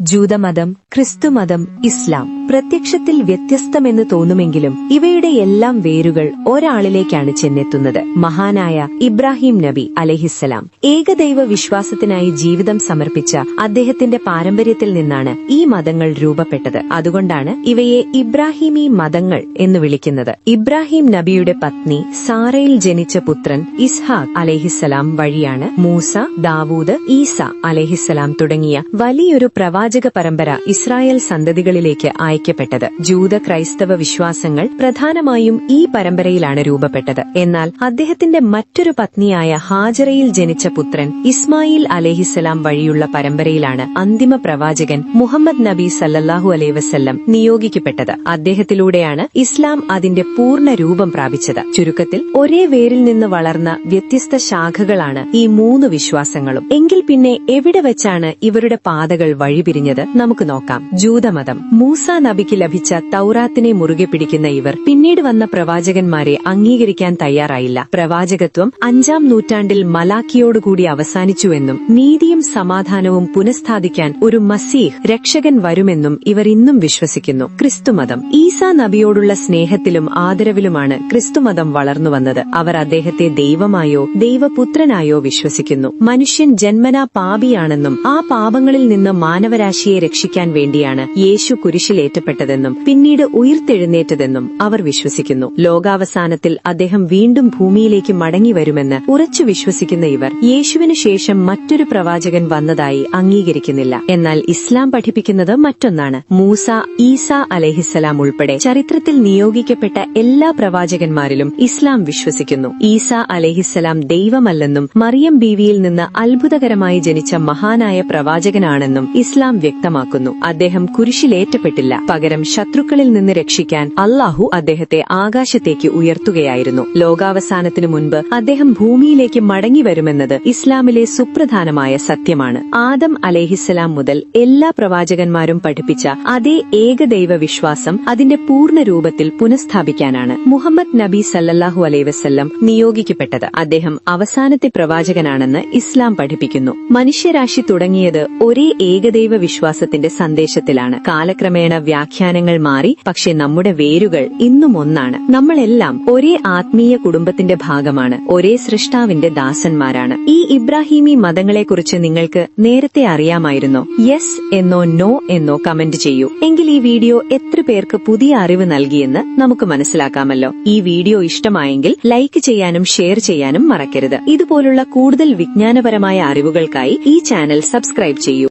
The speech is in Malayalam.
ജൂതമതം ക്രിസ്തുമതം ഇസ്ലാം. പ്രത്യക്ഷത്തിൽ വ്യത്യസ്തമെന്ന് തോന്നുമെങ്കിലും ഇവയുടെ എല്ലാം വേരുകൾ ഒരാളിലേക്കാണ് ചെന്നെത്തുന്നത്. മഹാനായ ഇബ്രാഹിം നബി അലഹിസ്സലാം ഏകദൈവ വിശ്വാസത്തിനായി ജീവിതം സമർപ്പിച്ച അദ്ദേഹത്തിന്റെ പാരമ്പര്യത്തിൽ നിന്നാണ് ഈ മതങ്ങൾ രൂപപ്പെട്ടത്. അതുകൊണ്ടാണ് ഇവയെ ഇബ്രാഹിമി മതങ്ങൾ എന്ന് വിളിക്കുന്നത്. ഇബ്രാഹിം നബിയുടെ പത്നി സാറയിൽ ജനിച്ച പുത്രൻ ഇസ്ഹാഖ് അലഹിസ്സലാം വഴിയാണ് മൂസ ദാവൂദ് ഈസ അലഹിസ്സലാം തുടങ്ങിയ വലിയൊരു പ്രവാചക പരമ്പര ഇസ്രായേൽ സന്തതികളിലേക്ക് അയക്കപ്പെട്ടത്. ജൂത ക്രൈസ്തവ വിശ്വാസങ്ങൾ പ്രധാനമായും ഈ പരമ്പരയിലാണ് രൂപപ്പെട്ടത്. എന്നാൽ അദ്ദേഹത്തിന്റെ മറ്റൊരു പത്നിയായ ഹാജറയിൽ ജനിച്ച പുത്രൻ ഇസ്മായിൽ അലേഹിസലാം വഴിയുള്ള പരമ്പരയിലാണ് അന്തിമ പ്രവാചകൻ മുഹമ്മദ് നബി സല്ലല്ലാഹു അലൈഹി വസല്ലം നിയോഗിക്കപ്പെട്ടത്. അദ്ദേഹത്തിലൂടെയാണ് ഇസ്ലാം അതിന്റെ പൂർണ രൂപം പ്രാപിച്ചത്. ചുരുക്കത്തിൽ ഒരേ വേരിൽ നിന്ന് വളർന്ന വ്യത്യസ്ത ശാഖകളാണ് ഈ മൂന്ന് വിശ്വാസങ്ങളും. എങ്കിൽ പിന്നെ എവിടെ വെച്ചാണ് ഇവരുടെ പാതകൾ വഴിപിരിഞ്ഞത്? നമുക്ക് നോക്കാം. ജൂതമതം മൂസ നബിക്ക് ലഭിച്ച തൗറാത്തിനെ മുറുകെ പിടിക്കുന്ന ഇവർ പിന്നീട് വന്ന പ്രവാചകന്മാരെ അംഗീകരിക്കാൻ തയ്യാറായില്ല. പ്രവാചകത്വം അഞ്ചാം നൂറ്റാണ്ടിൽ മലാക്കിയോടുകൂടി അവസാനിച്ചുവെന്നും നീതിയും സമാധാനവും പുനഃസ്ഥാപിക്കാൻ ഒരു മസീഹ് രക്ഷകൻ വരുമെന്നും ഇവർ ഇന്നും വിശ്വസിക്കുന്നു. ക്രിസ്തുമതം ഈസാ നബിയോടുള്ള സ്നേഹത്തിലും ആദരവിലുമാണ് ക്രിസ്തുമതം വളർന്നു വന്നത്. അവർ അദ്ദേഹത്തെ ദൈവമായോ ദൈവപുത്രനായോ വിശ്വസിക്കുന്നു. മനുഷ്യൻ ജന്മനാ പാപിയാണെന്നും ആ പാപങ്ങളിൽ നിന്ന് മാനവരാശിയെ രക്ഷിക്കാൻ വേണ്ടിയാണ് യേശു കുരിശിലേറ്റപ്പെട്ടതെന്നും പിന്നീട് ഉയർത്തെഴുന്നേറ്റതെന്നും അവർ വിശ്വസിക്കുന്നു. ലോകാവസാനത്തിൽ അദ്ദേഹം വീണ്ടും ഭൂമിയിലേക്ക് മടങ്ങി വരുമെന്ന് ഉറച്ചു വിശ്വസിക്കുന്ന ഇവർ യേശുവിനു ശേഷം മറ്റൊരു പ്രവാചകൻ വന്നതായി അംഗീകരിക്കുന്നില്ല. എന്നാൽ ഇസ്ലാം പഠിപ്പിക്കുന്നത് മറ്റൊന്നാണ്. മൂസ ഈസ അലഹിസലാം ഉൾപ്പെടെ ചരിത്രത്തിൽ നിയോഗിക്കപ്പെട്ട എല്ലാ പ്രവാചകന്മാരിലും ഇസ്ലാം വിശ്വസിക്കുന്നു. ഈസ അലഹിസലാം ദൈവമല്ലെന്നും മറിയം ബീവിയിൽ നിന്ന് അത്ഭുതകരമായി ജനിച്ച മഹാനായ പ്രവാചകനാണെന്നും ഇസ്ലാം വ്യക്തമാക്കുന്നു. അദ്ദേഹം കുരിശിലേറ്റപ്പെട്ടില്ല. പകരം ശത്രുക്കളിൽ നിന്ന് രക്ഷിക്കാൻ അള്ളാഹു അദ്ദേഹത്തെ ആകാശത്തേക്ക് ഉയർത്തുകയായിരുന്നു. ലോകാവസാനത്തിനു മുൻപ് അദ്ദേഹം ഭൂമിയിലേക്ക് മടങ്ങി വരുമെന്നത് ഇസ്ലാമിലെ സുപ്രധാനമായ സത്യമാണ്. ആദം അലേഹിസ്സലാം മുതൽ എല്ലാ പ്രവാചകന്മാരും പഠിപ്പിച്ച അതേ ഏകദൈവ വിശ്വാസം അതിന്റെ പൂർണ രൂപത്തിൽ പുനഃസ്ഥാപിക്കാനാണ് മുഹമ്മദ് നബി സല്ലാഹു അലൈഹി വസല്ലം നിയോഗിക്കപ്പെട്ടത്. അദ്ദേഹം അവസാനത്തെ പ്രവാചകനാണെന്ന് ഇസ്ലാം പഠിപ്പിക്കുന്നു. മനുഷ്യരാശി തുടങ്ങിയത് ഒരേ ഏകദൈവ വിശ്വാസത്തിന്റെ സന്ദേശത്തിലാണ്. കാലക്രമേണ വ്യാഖ്യാനങ്ങൾ മാറി പക്ഷെ നമ്മുടെ വേരുകൾ ഇന്നും ഒന്നാണ്. നമ്മളെല്ലാം ഒരേ ആത്മീയ കുടുംബത്തിന്റെ ഭാഗമാണ് ഒരേ സൃഷ്ടാവിന്റെ ദാസന്മാരാണ്. ഈ ഇബ്രാഹിമി മതങ്ങളെക്കുറിച്ച് നിങ്ങൾക്ക് നേരത്തെ അറിയാമായിരുന്നോ? യെസ് എന്നോ നോ എന്നോ കമന്റ് ചെയ്യൂ. എങ്കിൽ ഈ വീഡിയോ എത്ര പേർക്ക് പുതിയ അറിവ് നൽകിയെന്ന് നമുക്ക് മനസ്സിലാക്കാമല്ലോ. ഈ വീഡിയോ ഇഷ്ടമായെങ്കിൽ ലൈക്ക് ചെയ്യാനും ഷെയർ ചെയ്യാനും മറക്കരുത്. ഇതുപോലുള്ള കൂടുതൽ വിജ്ഞാനപരമായ അറിവുകൾക്കായി ഈ ചാനൽ സബ്സ്ക്രൈബ് ചെയ്യൂ.